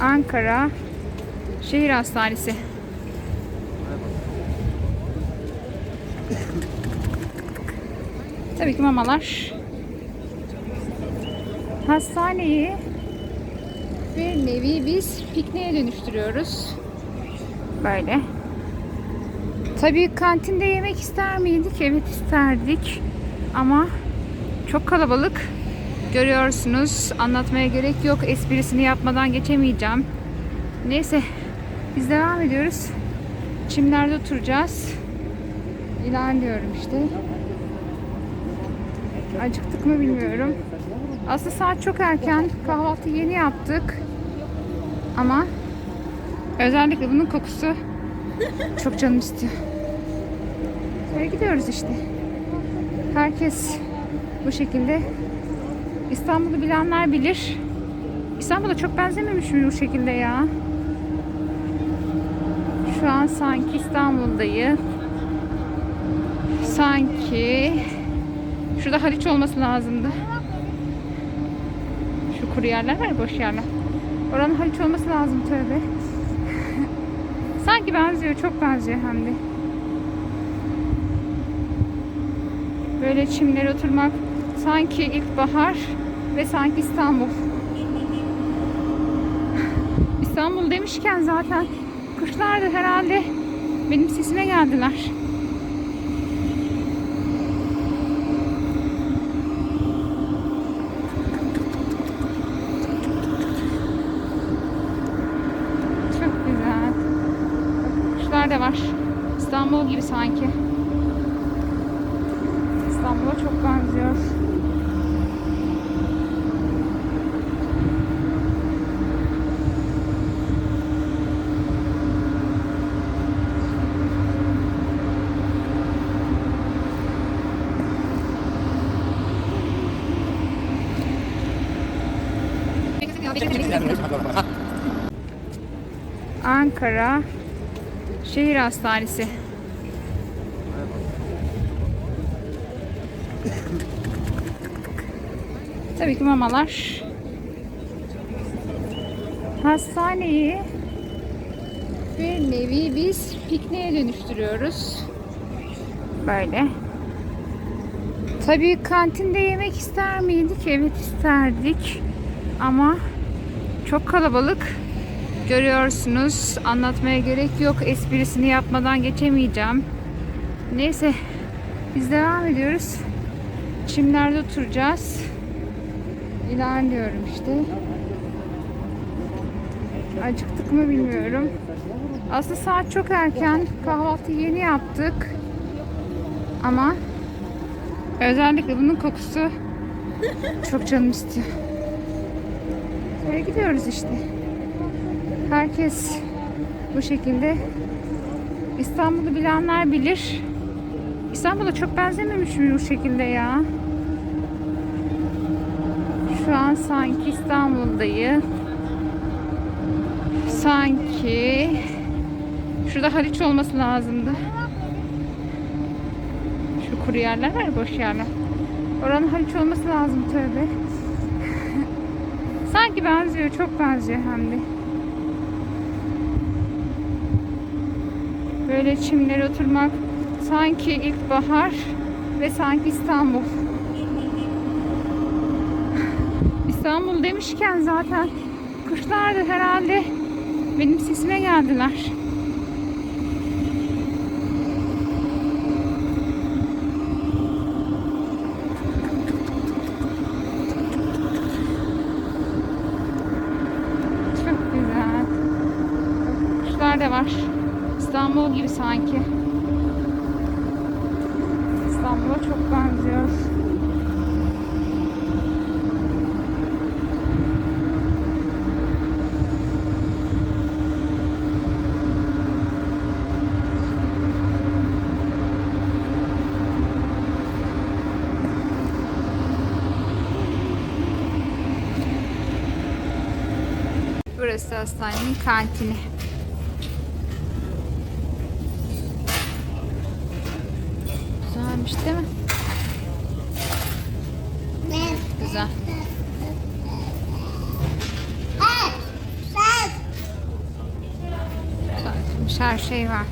Ankara Şehir Hastanesi. Tabii ki mamalar. Hastaneyi bir nevi biz pikniğe dönüştürüyoruz. Böyle. Tabii kantinde yemek ister miydik? Evet isterdik. Ama çok kalabalık. Görüyorsunuz. Anlatmaya gerek yok. Esprisini yapmadan geçemeyeceğim. Neyse. Biz devam ediyoruz. Çimlerde oturacağız. İlerliyorum işte. Acıktık mı bilmiyorum. Aslında saat çok erken. Kahvaltı yeni yaptık. Ama özellikle bunun kokusu çok canım istiyor. Böyle gidiyoruz işte. Herkes bu şekilde. İstanbul'u bilenler bilir. İstanbul'a çok benzememiş mi bu şekilde ya? Şu an sanki İstanbul'dayım. Sanki şurada Haliç olması lazımdı. Şu kuru yerler var boş yerler. Oranın Haliç olması lazım tövbe. sanki benziyor, çok benziyor hem de. Böyle çimlere oturmak sanki ilkbahar ve sanki İstanbul. İstanbul demişken zaten kuşlar da herhalde benim sesime geldiler. Çok güzel. Kuşlar da var. İstanbul gibi sanki. İstanbul'a çok benziyor. Ankara Şehir Hastanesi. Tabii ki mamalar. Hastaneyi bir nevi biz pikniğe dönüştürüyoruz. Böyle. Tabii kantinde yemek ister miydik? Evet isterdik. Ama çok kalabalık. Görüyorsunuz. Anlatmaya gerek yok. Esprisini yapmadan geçemeyeceğim. Neyse. Biz devam ediyoruz. Çimlerde oturacağız. İlerliyorum işte. Acıktık mı bilmiyorum. Aslında saat çok erken. Kahvaltı yeni yaptık. Ama özellikle bunun kokusu çok canım istiyor. Böyle gidiyoruz işte. Herkes bu şekilde. İstanbul'u bilenler bilir. İstanbul'a çok benzememiş mi bu şekilde ya? Şu an sanki İstanbul'dayım. Sanki şurada Haliç olması lazımdı. Şu kuru yerler var boş yerler. Oranın Haliç olması lazım tövbe. Sanki benziyor, çok benziyor hem de. Böyle çimlere oturmak sanki ilkbahar ve sanki İstanbul. İstanbul demişken zaten kuşlar da herhalde benim sesime geldiler. Çok güzel. Kuşlar da var. İstanbul gibi sanki. İstanbul'a çok benziyor. Burası hastanenin kantini. güzelmiş değil mi? Güzel. Her şey var.